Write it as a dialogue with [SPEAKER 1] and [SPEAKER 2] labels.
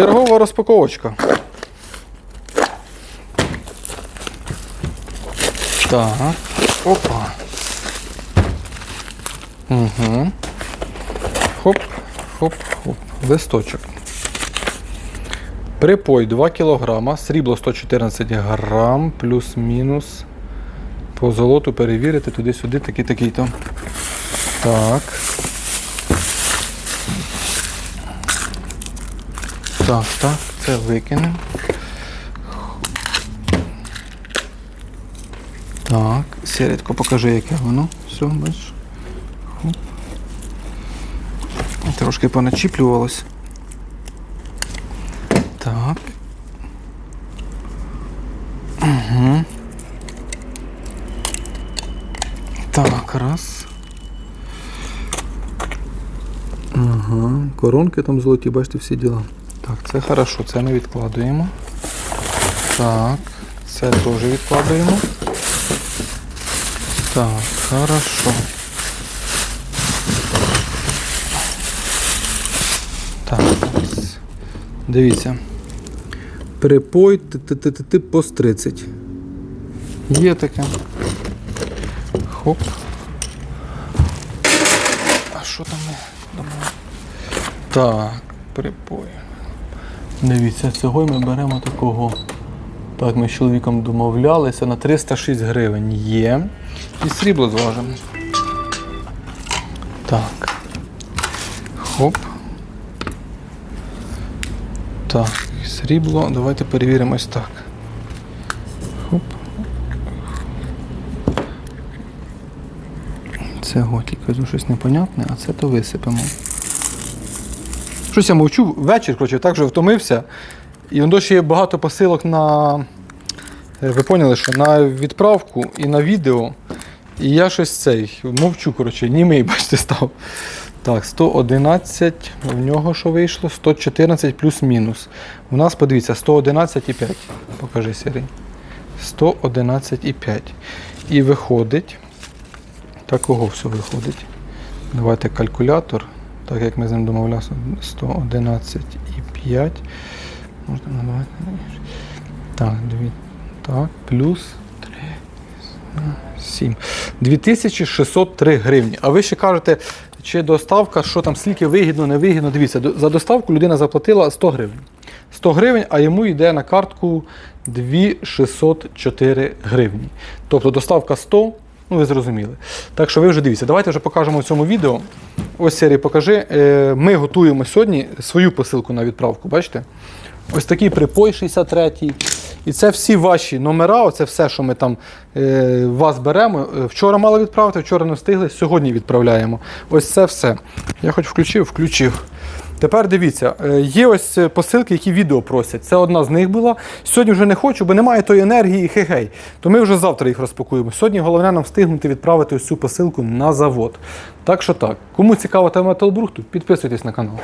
[SPEAKER 1] Чергова розпаковочка. Так. Опа. Угу. Хоп, хоп, хоп. Листочок. Припой 2 кг, срібло 114 грам, плюс-мінус. По золоту перевірити туди-сюди, такий такий то. Так. Так, так, це викинемо. Так, сірідко покажи, яке воно. Все, бачиш. Хоп. Трошки поначіплювалось. Так. Угу. Так, раз. Ага, коронки там золоті, бачите, всі діла. Так, це хорошо, це ми відкладуємо. Так, це теж відкладуємо. Так, хорошо. Так, дивіться. Припой т-т-т-т пост 30. Є таке. Хоп. А що там ми думали? Так, припой. Дивіться, цього ми беремо такого. Так, ми з чоловіком домовлялися на 306 гривень є. І срібло зважимо. Так. Хоп. Так, срібло. Давайте перевіримо ось так. Хоп. Це го, тільки щось непонятне, а це то висипемо. Щось я мовчу вечір, коротше, так що втомився. І воно ще є багато посилок на. Ви поняли, що на відправку і на відео. І я щось цей мовчу, коротше, німий, бачите, став. Так, 111, в нього що вийшло? 114 плюс-мінус. У нас, подивіться, 111,5. Покажи, Сергій. 111,5. І виходить. Такого все виходить. Давайте калькулятор. Так як ми з ним домовлялися, 111,5. Можна надавати. Так, дві. Так, плюс 3, 7. 2603 гривні. А ви ще кажете, чи доставка, що там, скільки вигідно, не вигідно. Дивіться, за доставку людина заплатила 100 гривень. 100 гривень, а йому йде на картку 2604 гривні. Тобто доставка 100, ну ви зрозуміли. Так що ви вже дивіться, давайте вже покажемо в цьому відео. Ось Сергій, покажи. Е, Ми готуємо сьогодні свою посилку на відправку. Бачите? Ось такий припой 63. І це всі ваші номера, оце все, що ми там е, вас беремо. Е, Вчора мали відправити, вчора не встигли, сьогодні відправляємо. Ось це все. Я хоч включив, включив. Тепер дивіться, е, є ось е, посилки, які відео просять. Це одна з них була. Сьогодні вже не хочу, бо немає тої енергії, хе-гей. То ми вже завтра їх розпакуємо. Сьогодні головне нам встигнути відправити ось цю посилку на завод. Так що так, кому цікава тема Телбрухту, підписуйтесь на канал.